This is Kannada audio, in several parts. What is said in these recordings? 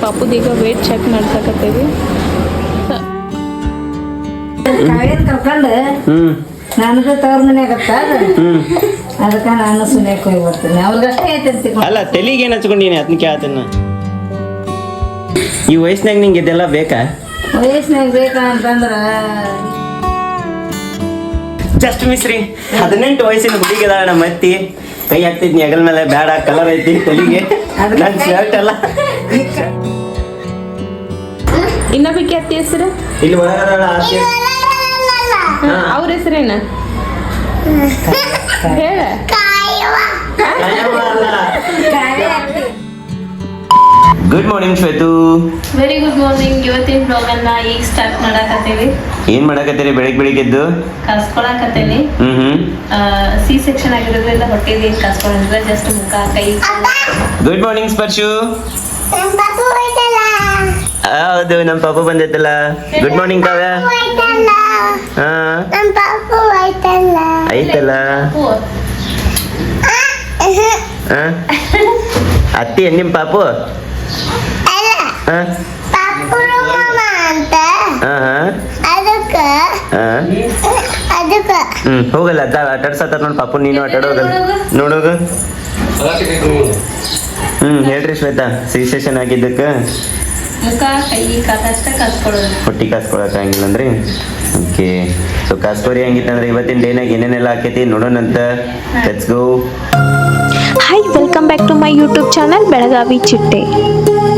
ಪಾಪುದ ಈಗ ವೇಟ್ ಚೆಕ್ ಮಾಡ್ಸಕತ್ತೇವಿ. ಕಾವೇರಿ ಕರ್ಕೊಂಡು ನನಗೂ ತವ್ರ ಹ್ಮ್. ಅದಕ್ಕೆ ನಾನು ಸುನ್ಯಕ್ಕೆ ಹೋಗಿ ಬರ್ತೀನಿ ಅವ್ರಿಗಷ್ಟೇ ಐತೆ ಅಲ್ಲ ತಲೆಗೆ ಏನು ಹಚ್ಕೊಂಡೀನಿ? ಅದನ್ನ ಕೇಳ್ತೇನೆ ಈ ವಯಸ್ಸಿನಾಗ ನಿಂಗೆ ಇದೆಲ್ಲ ಬೇಕಾ? ವಯಸ್ಸಿನಾಗ ಬೇಕಾ ಅಂತಂದ್ರೆ ಜಸ್ಟ್ ಮಿಸ್ರಿ ಹದಿನೆಂಟು ವಯಸ್ಸಿನ ಹುಡುಗಿ ಅದಾಳ ನಮ್ಮ ಅತ್ತಿ. ಕೈ ಹಾಕ್ತಿದ್ನಿ ಹೆಗಲ್ ಮೇಲೆ ಬೇಡ ಕಲರ್ ಐತಿ ತಲೆಗೆ. ನನ್ನ ಶರ್ಟ್ ಎಲ್ಲ. ಇನ್ನೊಬ್ಬಕ್ಕೆ ಅತ್ತಿ ಹೆಸರು? ಇಲ್ಲಿ ಅವ್ರ ಹೆಸರೇನ? ಹೇಳ. Good morning Shwetu very good morning ಇವತ್ತಿನ ಬ್ಲಾಗನ್ನ ಈಗ ಸ್ಟಾರ್ಟ್ ಮಾಡಕತ್ತೀವಿ. ಏನ್ ಮಾಡಕತ್ತೀರಿ? ಬೆಳಿಗ್ಗೆ ಬೆಳಿಗ್ಗೆ ಎದ್ದು? ಕಸ್ಕೊಳಕತ್ತೇನಿ ಹ್ಮ್ ಹ್ಮ್. ಸಿ ಸೆಕ್ಷನ್ ಆಗಿರೋದ್ರಿಂದ ಹೊಟ್ಟೆಗೆ ಕಸ್ಕೊಂಡಿದ್ರೆ ಜಸ್ಟ್ ಮುಖ ಕೈ ಗುಡ್ ಮಾರ್ನಿಂಗ್ ಸ್ಪರ್ಶು ಹೌದು ನಮ್ಮ ಪಾಪ ಬಂದೈತಲ್ಲ. Good morning Kavya. ಹಾ ಐತಲ್ಲ ಅತ್ತಿ ನಿಮ್ಮ ಪಾಪು? ಹ್ಮ್, ಹೋಗಲ್ಲ ಆಟಾಡ್ಸತ್ತಾರ ನೋಡಿ ಪಾಪು, ನೀನು ಆಟಾಡೋಗಲ್ಲ ನೋಡೋಗ. ಹ್ಮ್, ಹೇಳ್ರಿ ಶ್ವೇತಾ ಸಿ ಸೆಷನ್ ಆಗಿದ್ದಕ್ಕೆ. ಮುಖ ಕೈ ಕಾಲಷ್ಟ ಕಸ್ಕೊಳ್ಳೋದು ಹೊಟ್ಟಿ ಕಾಸ್ಕೊಳಕ್ ಆಗಿಲ್ಲ ಅಂದ್ರೆ ಓಕೆ. ಸೊ ಕಾಸ್ಕೋರಿ ಹಂಗಿತ್ತಂದ್ರೆ ಇವತ್ತಿನ ಡೇನಾಗ ಏನೇನೆಲ್ಲ ಆಕೈತಿ ನೋಡೋಣಂತ let's go hi welcome back to my YouTube channel Belagavi ಚಿಟ್ಟೆ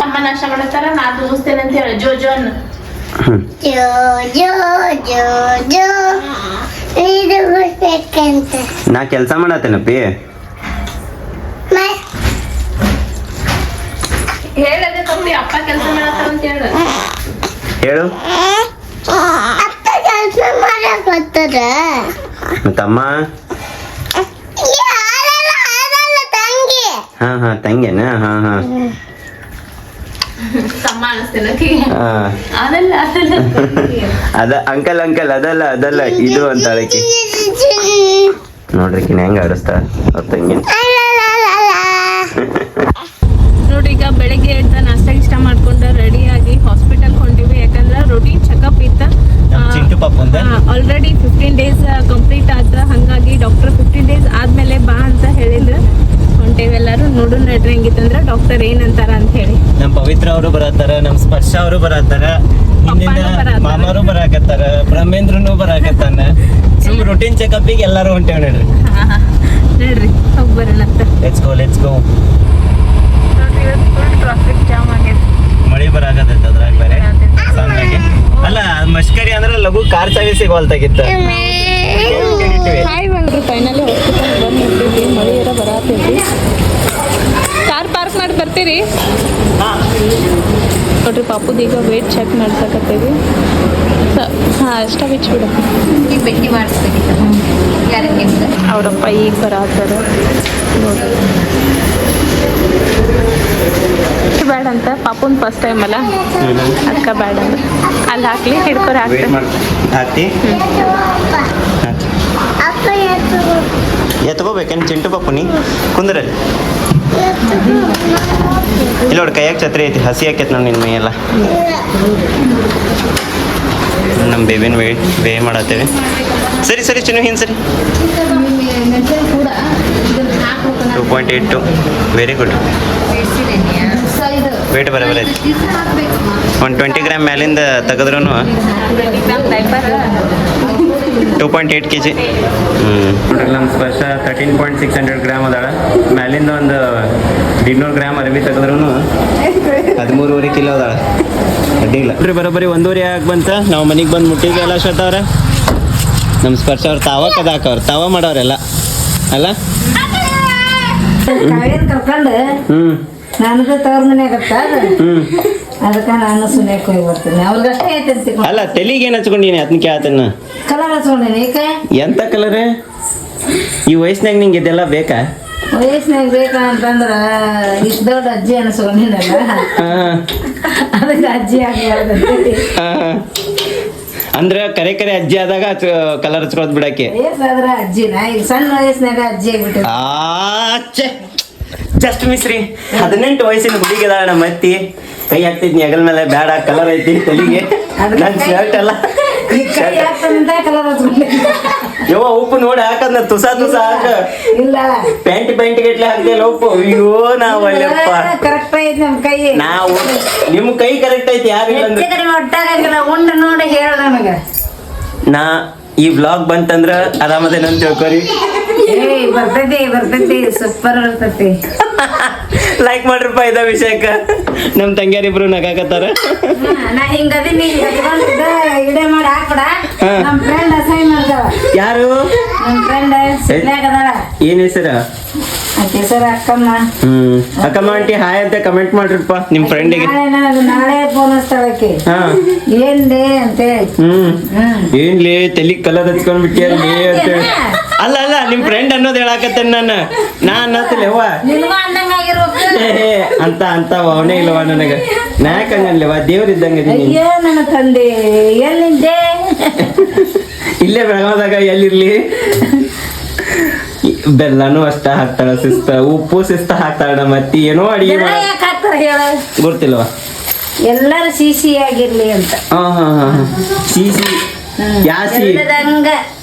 ಅಮ್ಮ ನಾಷ್ಟ ಮಾಡ್ತಾರ ನಾ ತುಂಬಿಸ್ತೇನೆ ಅಂತ ಹೇಳಿ. ಜೋ ಜೋ ಅನ್ನು. ನಾ ಕೆಲಸ ಮಾಡತ್ತೇನಪ್ಪಿ? ಹೇಳದೆ ತಪ್ಪಿ ಅಪ್ಪ ಕೆಲಸ ಮಾಡತ್ತಾರ? ಹೇಳು. ಹೇಳು ಮತ್ತಮ್ಮ? ಹಾ ಹಾ ತಂಗೆನಾ ಹಾ ಹಾ. ತಮ್ಮ ಅದ ಅಂಕಲ್ ಅಂಕಲ್ ಅದಲ್ಲ ಅದಲ್ಲ ಇದು ಅಂತ ಅದಕ್ಕೆ ನೋಡ್ರಿ ಕಿನ ಹೆಂಗ ಆಡಿಸ್ತಾಳ ಅವ್ರ ತಂಗಿ ನೋಡ್ರಿ ಈಗ ಬೆಳಿಗ್ಗೆ ಎದ್ದ ನಾಷ್ಟ ಇಷ್ಟ ಮಾಡ್ಕೊಂಡು ರೆಡಿ ಆಗಿ ಹಾಸ್ಪಿಟಲ್ ಹೊಂಟಿವಿ ಯಾಕಂದ್ರೆ ರೊಟೀನ್ ಚೆಕಪ್ ಇತ್ತ ಚಿಂಟು ಪಾಪಂದ ಆಲ್ರೆಡಿ ಫಿಫ್ಟೀನ್ ಡೇಸ್ ಕಂಪ್ಲೀಟ್ ಆದ್ರ ಹಂಗಾಗಿ ಡಾಕ್ಟರ್ ಫಿಫ್ಟೀನ್ ಡೇಸ್ ಆದ್ಮೇಲೆ ಬಾ ಅಂತ ಹೇಳಿದ್ರು ಹೊಂಟೇವಿ ಎಲ್ಲರೂ ನೋಡು ನಡ್ರಿ ಹೆಂಗಿತ್ತಂದ್ರ ಡಾಕ್ಟರ್ ಏನಂತಾರ ಅಂತ ಹೇಳಿ. ನಮ್ ಪವಿತ್ರ ಅವರು ಬರತ್ತಾರ ನಮ್ ಸ್ಪರ್ಶ ಅವರು ಬರತ್ತಾರ. ಮಾಮಾರು ಬರಾಕತ್ತಾರ ಬ್ರಹ್ಮೇಂದ್ರನು ಬರಾಕತ್ತಾನ. ಸುಮ್ ರುಟೀನ್ ಚೆಕಪ್ಪಿಗೆ ಎಲ್ಲಾರು ಹೊಂಟೇವ್ ನೋಡ್ರಿ. ನಡ್ರಿ ಹೋಗಿ ಬರೋಣ ಲೆಟ್ಸ್ ಗೋ ಲೆಟ್ಸ್ ಗೋ ನೋಡ್ರಿ ಇವತ್ತು ಫುಲ್ ಟ್ರಾಫಿಕ್ ಜಾಮ್ ಆಗೈತಿ ಮಳಿ ಬರಾಕತ್ತೈತೆ ಅದ್ರಾಗ ಬೇರೆ ಸಣ್ಣಗೆ ಅಲ್ಲ ಮಷ್ಕರಿ ಅಂದ್ರೆ ಲಘು ಕಾರ್ ಸರ್ವಿಸ್ ಸಿಗೋಲ್ತಾಗಿತ್ತು. ಫೈನಲಿ ಹಾಸ್ಪಿಟಲ್ ಬಂದು ನಿಂತಿದ್ವಿ ಮಳಿ ಏರ ಬರತೈತಿ ಕಾರ್ ಪಾರ್ಕ್ ಮಾಡಿ ಬರ್ತೀರಿ? ನೋಡ್ರಿ ಪಾಪುದ ಈಗ ವೇಟ್ ಚೆಕ್ ಮಾಡ್ಸಕತ್ತೀವಿ ಹಾಂ ಅಷ್ಟ ಬಿಚ್ಬಿಡ ಈಗ ಭೇಟಿ ಮಾಡಿಸ್ಬೇಕಿತ್ತು. ಯಾರಿಗೆ ಅವರಪ್ಪ ಈಗ ಬರತ್ತಾರ ನೋಡ್ರಿ. ಬೇಡ ಅಂತ ಪಾಪುನ್ ಫಸ್ಟ್ ಟೈಮ್ ಅಲ್ಲ? ಅಕ್ಕ ಬೇಡ ಅಂತ. ಅಲ್ಲಿ ಹಾಕ್ಲಿ, ಹಿಡ್ಕೊರ ಹಾಕ್ತಿ? ಎತ್ಕೋಬೇಕೇನು ಚಿಂಟು ಪಾಪುನಿ? ಕುಂದ್ರಲ್ಲಿ. ಇಲ್ಲ ನೋಡಿ ಕೈಯಾಗ ಛತ್ರಿ ಐತಿ, ಹಸಿ ಹಾಕೈತಿ ನೋಡಿ ನಿನ್ನ ಮೈಯೆಲ್ಲ. ನಮ್ಮ ಬೇಬಿನ ವೇ ವೇ ಮಾಡತ್ತೇವೆ. ಸರಿ ಸರಿ ಚಿನ್ನು ಹಿಂಗೆ ಸರಿ. Two point eight two very good weight ಬರೋಬರ ಐತಿ ಒಂದು ಟ್ವೆಂಟಿ ಗ್ರಾಮ್ ಮೇಲಿಂದ ತೆಗೆದ್ರೂ two point eight K G ಹ್ಞೂ ನಮ್ಮ Sparsha thirteen point six hundred gram ಅದಾಳ. ಮೇಲಿಂದ ಒಂದು ಇನ್ನೂರು ಗ್ರಾಮ್ ಅರಿವಿ ತೆಗೆದ್ರೂ ಹದಿಮೂರುವರೆ ಕಿಲೋ ಅದಾಳ. ಅಡ್ಡಿಲ್ಲ ಬರೀ ಬರೋಬ್ಬರಿ ಒಂದೂವರೆ ಆಗಿ ಬಂತ? ನಾವು ಮನೆಗೆ ಬಂದು ಮುಟ್ಟಿಗೆ ಎಲ್ಲ ಶತವ್ರ ನಮ್ಮ ಸ್ಪರ್ಶ ಅವ್ರು ತಾವ ಕದಾಕವ್ರು ತಾವ ಮಾಡೋರೆಲ್ಲ. ಅಲ್ಲ? ಕರ್ಕೊಂಡು ಹ್ಞೂ ನನಗೂ ತವ್ರ ಮನ್ಯಾಗತ್ತ ಹ್ಞೂ ಅದಕ್ಕೆ ನಾನು ಸುಮ್ಮನೆ ಹೋಗಿ ಬರ್ತೀನಿ. ಅವ್ರಿಗಷ್ಟೇ ಐತೆ ಅಲ್ಲ ತಲೆಗೆ ಏನು ಹಚ್ಕೊಂಡೀನಿ? ಅದನ್ನ ಕೇಳ್ತೇನೆ ಕಲರ್ ಹಚ್ಕೊಂಡಿನಿ. ಏಕೆ? ಎಂತ ಕಲರ್ ಈ ವಯಸ್ಸಿನಾಗ ನಿಂಗೆ ಇದೆಲ್ಲ ಬೇಕಾ? ವಯಸ್ಸಿನಾಗ ಬೇಕಾ ಇಷ್ಟ ದೊಡ್ಡ ಅಜ್ಜಿ ಅನ್ಸ್ಕೊಂಡಿನಲ್ಲ ಅದಕ್ಕೆ ಅಜ್ಜಿ ಆಗಿ ಅಂದ್ರೆ ಕರೆ ಕರೆ ಅಜ್ಜಿ ಆದಾಗ ಕಲರ್ ಹಚ್ಕೊಳದ್ ಬಿಡಕ್ಕೆ. ವಯಸ್ಸಾದ್ರ ಅಜ್ಜಿನ ಈಗ ಸಣ್ಣ ವಯಸ್ಸಿನಾಗ ಅಜ್ಜಿ ಆಗ್ಬಿಟ್ಟು ಆಚೆ ಜಸ್ಟ್ ಮಿಸ್ರಿ ಹದಿನೆಂಟು ವಯಸ್ಸಿನ ಹುಡುಗಿ ಅದಾಳ ನಮ್ಮ ಅತ್ತಿ. ಕೈ ಹಾಕ್ತಿದ್ನಿ ಹೆಗಲ್ ಮೇಲೆ ಬೇಡ ಕಲರ್ ಐತಿ ತಲೆಗೆ. ನನ್ ಶರ್ಟ್ ಎಲ್ಲ. ಯವ್ವ ಉಪ್ಪು ನೋಡಿ ಹಾಕದ್ನ ತುಸ ತುಸ ಹಾಕ. ಇಲ್ಲ ಪ್ಯಾಂಟ್ ಪ್ಯಾಂಟ್ ಗಟ್ಲೆ ಹಾಕ್ತಿಲ್ಲ ಉಪ್ಪು. ಅಯ್ಯೋ ನಾ ಒಳ್ಳೆಪ್ಪ ಕರೆಕ್ಟ್ ಐತಿ ನಮ್ ಕೈ. ನಾವು ನಿಮ್ ಕೈ ಕರೆಕ್ಟ್ ಐತಿ ಯಾರು ಒಟ್ಟಾಗಂಗಿಲ್ಲ ಉಂಡ ನೋಡಿ ಹೇಳ ನನಗ ನಾ ಈ ವ್ಲಾಗ್ ಬಂತಂದ್ರ ಆರಾಮದೇನ ತಿಳ್ಕೊರಿ. ಏಯ್ ಬರ್ತೈತಿ ಬರ್ತೈತಿ ಸೂಪರ್ ಬರ್ತೈತಿ. ಲೈಕ್ ಮಾಡ್ರಪ್ಪ ಇದ ವಿಷಯಕ್ಕ. ನಮ್ ತಂಗ್ಯಾರಿಬ್ರು ನಗಾಕತ್ತಾರ. ನಾ ಹಿಂಗದಿ ನೀ ಹಚ್ಕೊಂಡಿದ್ದ ಇಡೆ ಮಾಡಿ ಹಾಕ್ಬಿಡ. ಹಾ. ನಮ್ ಫ್ರೆಂಡ್ ಅಸೈನ್ ಮಾಡ್ತಾವ ಯಾರು? ನಮ್ ಫ್ರೆಂಡ್ ಸಿಗ್ಲಾಗದಾಳ ಏನ್ ಹೆಸರು? ಅಕ್ಕಮ್ಮ. ಹ್ಮ್. ಅಕ್ಕಮ್ಮ ಆಂಟಿ ಹಾಯ್ ಅಂತ ಕಮೆಂಟ್ ಮಾಡ್ರಪ್ಪ ನಿಮ್ ಫ್ರೆಂಡಿಗೆ ನಾಳೆ ಫೋನ್ ಹಚ್ತಾಳಕ್ಕೆ ಹಾ. ಏನ್ಲೇ ಹ್ಮ್. ಏನ್ಲಿ ತಲಿ ಕಲರ್ ಹಚ್ಕೊಂಡ್ ಬಿಟ್ಟಿಯಲ್ಲಿ ಅಂತ ಅಲ್ಲ ಅಲ್ಲ ನಿಮ್ ಫ್ರೆಂಡ್ ಅನ್ನೋದು ಹೇಳಾಕತ್ತೇನ್ ನಾನು. ನಾ ಅನ್ನತ್ತಿಲ್ಲ ಏ, ಅಂತ ಅಂತ ಅವನೇ ಇಲ್ಲವ ನನಗ. ನಾ ಯಾಕಂಗಲ್ಲೇವ ದೇವ್ರ ಇದ್ದಂಗ ಅಯ್ಯೋ ನನ್ನ ತಂದೆ ಎಲ್ಲಿದ್ದೆ? ಇಲ್ಲೇ ಬೆಳಗಾವದಾಗ ಎಲ್ಲಿರ್ಲಿ? ಬೆಲ್ಲನೂ ಅಷ್ಟ ಹಾಕ್ತಾಳ ಸಿಸ್ತ ಉಪ್ಪು ಸಿಸ್ತ ಹಾಕ್ತಾಳ ಮತ್ತೆ ಏನೋ ಅಡಿಗೆ ಯಾಕೆ ಹಾಕ್ತಾರ ಹೇಳ? ಗೊತ್ತಿಲ್ವಾ? ಎಲ್ಲರೂ ಸಿಸಿ ಆಗಿರ್ಲಿ ಅಂತ. ಹಾ ಹಾ ಹಾ ಹಾ. ಯಾಸಿ.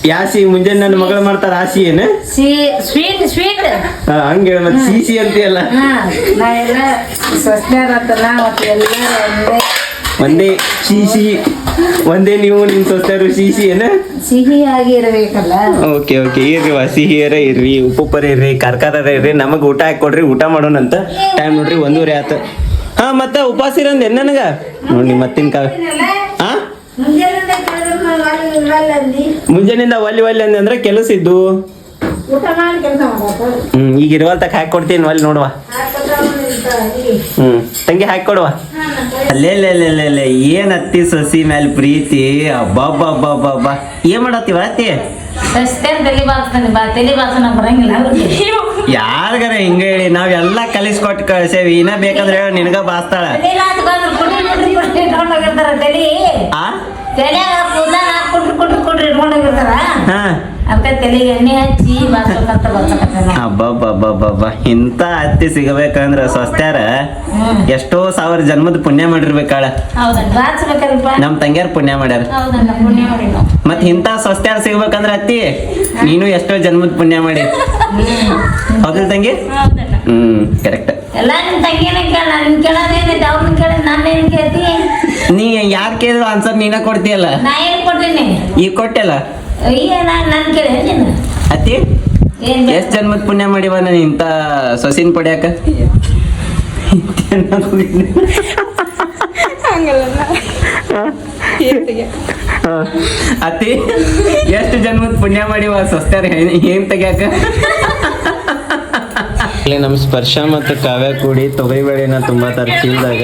ಯಾಸಿ ಮುಂಜಾನೆ ನನ್ನ ಮಗಳು ಮಾಡ್ತಾರ ಆಸಿ ಏನು? ಸಿ ಸ್ವೀಟ್ ಸ್ವೀಟ್. ಹಾ, ಹಂಗೆ ಹೇಳ ಮತ್ತೆ ಸಿಸಿ ಅಂತೀಯಲ್ಲ. ನಾ ಎಲ್ಲ ಸ್ವಚ್ಛರ ಅಂತ ನಾ ಮತ್ತೆ ಎಲ್ಲರೂ ಒಂದೇ. ಒಂದೇ ಸಿಹಿ ಒಂದೇ ನೀವು ನಿಮ್ ಸೊಸೆರು ಸಿಹಿ ಏನ? ಸಿಹಿ ಆಗಿರ್ಬೇಕಲ್ಲ ಓಕೆ ಓಕೆ. ಇರ್ರಿ ವಾ ಸಿಹಿಯರ ಇರ್ರಿ ಉಪ್ಪುಪ್ಪರ ಇರ್ರಿ ಕರ್ಕಾರ ಇರ್ರಿ ನಮಗ್ ಊಟ ಹಾಕೊಡ್ರಿ ಊಟ ಮಾಡೋಣಂತ ಟೈಮ್ ನೋಡ್ರಿ ಒಂದೂವರೆ ಆತ. ಹಾ ಮತ್ತ ಉಪವಾಸ ಇರಂದೆ ನನಗ? ನೋಡಿ ಮತ್ತಿನ ಕಾಲ ಹಾ ಮುಂಜಾನಿಂದ ಒಲ್ಲಿ ಒಲ್ಲಿ ಅಂದೆ ಅಂದ್ರೆ ಕೆಲಸ ಇದ್ದು? ಹ್ಮ್ ಈಗ ಇರುವಂತ ಹಾಕಿ ಕೊಡ್ತೀನಿ ಒಲ್ಲಿ ನೋಡುವ. ಹ್ಮ್. ತಂಗಿ ಹಾಕಿ ಕೊಡುವ. ಅಲ್ಲೇ ಲೇ ಲೇ ಲೇ ಲೇ ಏನ್ ಅತ್ತಿ ಸಸಿ ಮೇಲೆ ಪ್ರೀತಿ? ಅಬ್ಬಾ ಏನ್ ಮಾಡತ್ತೀವ ಅತ್ತಿ? ಯಾರಿಗಾರ ಹಿಂಗ ಹೇಳಿ? ನಾವೆಲ್ಲ ಕಲಿಸ್ಕೊಟ್ಟು ಕಳ್ಸೇವಿ. ಇನ್ನ ಬೇಕಂದ್ರೆ ಹೇಳ ನಿನಗ ಬಾಸ್ತಾಳ. ಹಾ. ಆ ಅಬ್ಬಬ್ಬಬ್ಬಬ್ಬ ಇಂಥ ಅತ್ತಿ ಸಿಗಬೇಕಂದ್ರ ಸ್ವಸ್ತ್ಯಾರ ಎಷ್ಟೋ ಸಾವಿರ ಜನ್ಮದ ಪುಣ್ಯ ಮಾಡಿರ್ಬೇಕಾಳ. ನಮ್ ತಂಗ್ಯಾರ ಪುಣ್ಯ ಮಾಡ್ಯಾರ. ಮತ್ ಇಂಥ ಸ್ವಸ್ತ್ಯಾರ ಸಿಗ್ಬೇಕಂದ್ರ ಅತ್ತಿ ನೀನು ಎಷ್ಟೋ ಜನ್ಮದ ಪುಣ್ಯ ಮಾಡಿ. ಹೌದಿಲ್ ತಂಗಿ? ಹ್ಮ್ ಕರೆಕ್ಟ್ ನೀ ಯಾರ್ ಕೇಳಿದ್ರು ಆನ್ಸರ್ ನೀನ ಕೊಡ್ತೀಯಲ್ಲ? ಈಗ ಕೊಟ್ಟೆಲ್ಲ? ಬೇಕು? ಎಷ್ಟ್ ಜನ್ಮದ ಪುಣ್ಯ ಮಾಡಿವ ನಾನು ಇಂತ ಸೊಸಿನ್ ಪಡ್ಯಾಕ? ಅತಿ ಅತ್ತಿ ಎಷ್ಟು ಜನ್ಮದ ಪುಣ್ಯ ಮಾಡಿವ ಸೊಸ್ತಾರ ಏನ್ ತೆಗ್ಯಾಕ? ಇಲ್ಲಿ ನಮ್ಮ ಸ್ಪರ್ಶ ಮತ್ತು ಕಾವ್ಯ ಕೂಡಿ ತೊಗರಿಬೇಳೆನ ತುಂಬಾ ತರ ಚೀಲ್ದಾಗ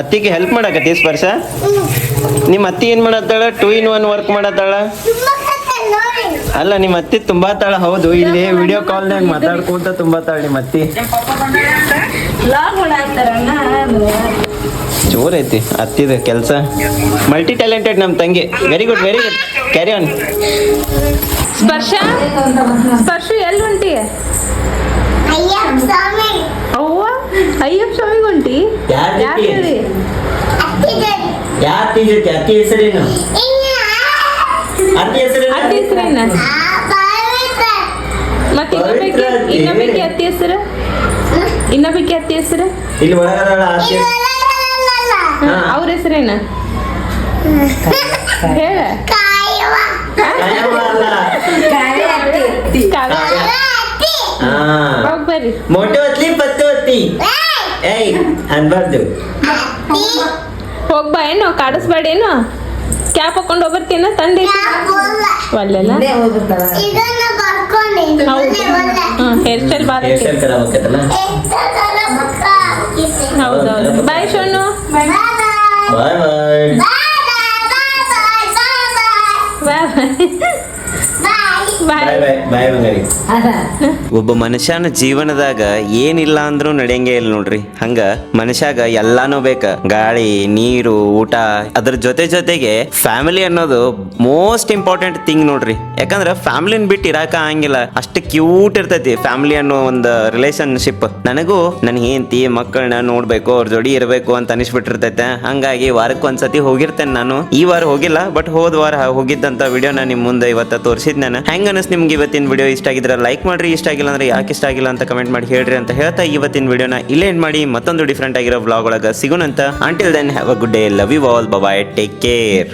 ಅತ್ತಿಗೆ ಹೆಲ್ಪ್ ಮಾಡಕತ್ತಿ ಸ್ಪರ್ಶ? ನಿಮ್ಮ ಅತ್ತಿ ಏನ್ ಮಾಡತ್ತಾಳ? ಟೂ ಇನ್ ಒನ್ ವರ್ಕ್ ಮಾಡತ್ತಾಳ? ಅಲ್ಲ ನಿಮ್ಮ ಅತ್ತಿ ತುಂಬಾ ತಾಳ ಹೌದು. ಇಲ್ಲಿ ವಿಡಿಯೋ ಕಾಲ್ ನಾಗ ಮಾತಾಡ್ಕೊಂತ ತುಂಬಾ ತಾಳ ನಿಮ್ಮ ಅತ್ತಿ. ಜೋರ್ ಐತಿ ಅತ್ತಿದ ಕೆಲಸ. ಮಲ್ಟಿ ಟ್ಯಾಲೆಂಟೆಡ್ ನಮ್ಮ ತಂಗಿ. Very good very good carry on Sparsha? Sparsha ಎಲ್ಲಿ ಉಂಟಿ? ಅವ್ವ? ಅಯ್ಯಪ್ಪ ಸ್ವಾಮಿಗೆ ಉಂಟಿ? ಯಾರು? ಯಾರ ಅತ್ತಿ ಜೊತೆ ಅತ್ತಿ ಹೆಸರೇನು? ಅತ್ತಿ ಹೆಸರೇನು? ಅತ್ತಿ ಹೆಸರೇನ? ಮತ್ತೆ ಇನ್ನೊಬ್ಬಕ್ಕೆ ಅತ್ತಿ. ಇನ್ನೊಬ್ಬಕ್ಕೆ ಅತ್ತಿ ಹೆಸರು? ಇನ್ನೊಬ್ಬಕ್ಕೆ ಅತ್ತಿ ಹೆಸರು? ಇಲ್ಲಿ ಒಳಗದಾಳ ಅತ್ತಿ. ಅವ್ರ ಹೆಸರೇನ? ಹೇಳ. ಮೊಟ್ಟೆ ಹೊತ್ಲಿ ಪತ್ತು ಹೊತ್ತಿ ಏಯ್. ಅನ್ಬಾರ್ದು ಹೋಗ್ಬಾ ಏನು? ಕಾಡಿಸ್ಬೇಡೇನು ಕ್ಯಾಪ್ ಹಾಕೊಂಡು ಹೋಗ್ಬರ್ತೀನ ತಂದೆ ಒಲ್ಲೆಲ್ಲ? ಹೇರ್ ಸ್ಟೈಲ್ ಬಾರ ಹೌದೌದು. ಬಾಯ್ ಶೋನು ಒಬ್ಬ ಮನುಷ್ಯನ ಜೀವನದಾಗ ಏನಿಲ್ಲ ಅಂದ್ರು ನಡೆಯಂಗೆ ಇಲ್ಲ ನೋಡ್ರಿ. ಹಂಗ ಮನುಷ್ಯಾಗ ಎಲ್ಲಾನು ಬೇಕ. ಗಾಳಿ ನೀರು ಊಟ ಅದ್ರ ಜೊತೆ ಜೊತೆಗೆ ಫ್ಯಾಮಿಲಿ ಅನ್ನೋದು ಮೋಸ್ಟ್ ಇಂಪಾರ್ಟೆಂಟ್ ಥಿಂಗ್ ನೋಡ್ರಿ. ಯಾಕಂದ್ರ ಫ್ಯಾಮಿಲಿನ ಬಿಟ್ಟು ಇರಾಕ ಆಗಂಗಿಲ್ಲ. ಅಷ್ಟು ಕ್ಯೂಟ್ ಇರ್ತೈತಿ ಫ್ಯಾಮಿಲಿ ಅನ್ನೋ ಒಂದು ರಿಲೇಶನ್ಶಿಪ್ ನನಗೂ ನನ್ ಹೆಂಡತಿ ಮಕ್ಕಳನ್ನ ನೋಡ್ಬೇಕು ಅವ್ರ ಜೋಡಿ ಇರಬೇಕು ಅಂತ ಅನಿಸ್ಬಿಟ್ಟಿರ್ತೈತೆ. ಹಂಗಾಗಿ ವಾರಕ್ಕೆ ಒಂದ್ಸತಿ ಹೋಗಿರ್ತೇನೆ ನಾನು. ಈ ವಾರ ಹೋಗಿಲ್ಲ ಬಟ್ ಹೋದ ವಾರ ಹೋಗಿದ್ದಂತ ವಿಡಿಯೋನ ನಿಮ್ ಮುಂದೆ ಇವತ್ತ ತೋರಿಸಿದ್ ನಾನು ಹೆಂಗ ಅನಿಸ್ ನಿಮ್ಗೆ ಇವತ್ತಿನ ವಿಡಿಯೋ ಇಷ್ಟ ಆಗಿದ್ರೆ ಲೈಕ್ ಮಾಡ್ರಿ, ಇಷ್ಟ ಆಗಿಲ್ಲ ಅಂದ್ರೆ ಯಾಕೆ ಇಷ್ಟ ಆಗಿಲ್ಲ ಅಂತ ಕಮೆಂಟ್ ಮಾಡಿ ಹೇಳ್ರಿ ಅಂತ ಹೇಳ್ತಾ ಇವತ್ತಿನ ವಿಡಿಯೋನ ಇಲ್ಲೇ ಎಂಡ್ ಮಾಡಿ, ಮತ್ತೊಂದು ಡಿಫ್ರೆಂಟ್ ಆಗಿರೋ ವ್ಲಾಗ್ ಒಳಗೆ ಸಿಗೋಣಂತ. Until then have a good day love you all bye take care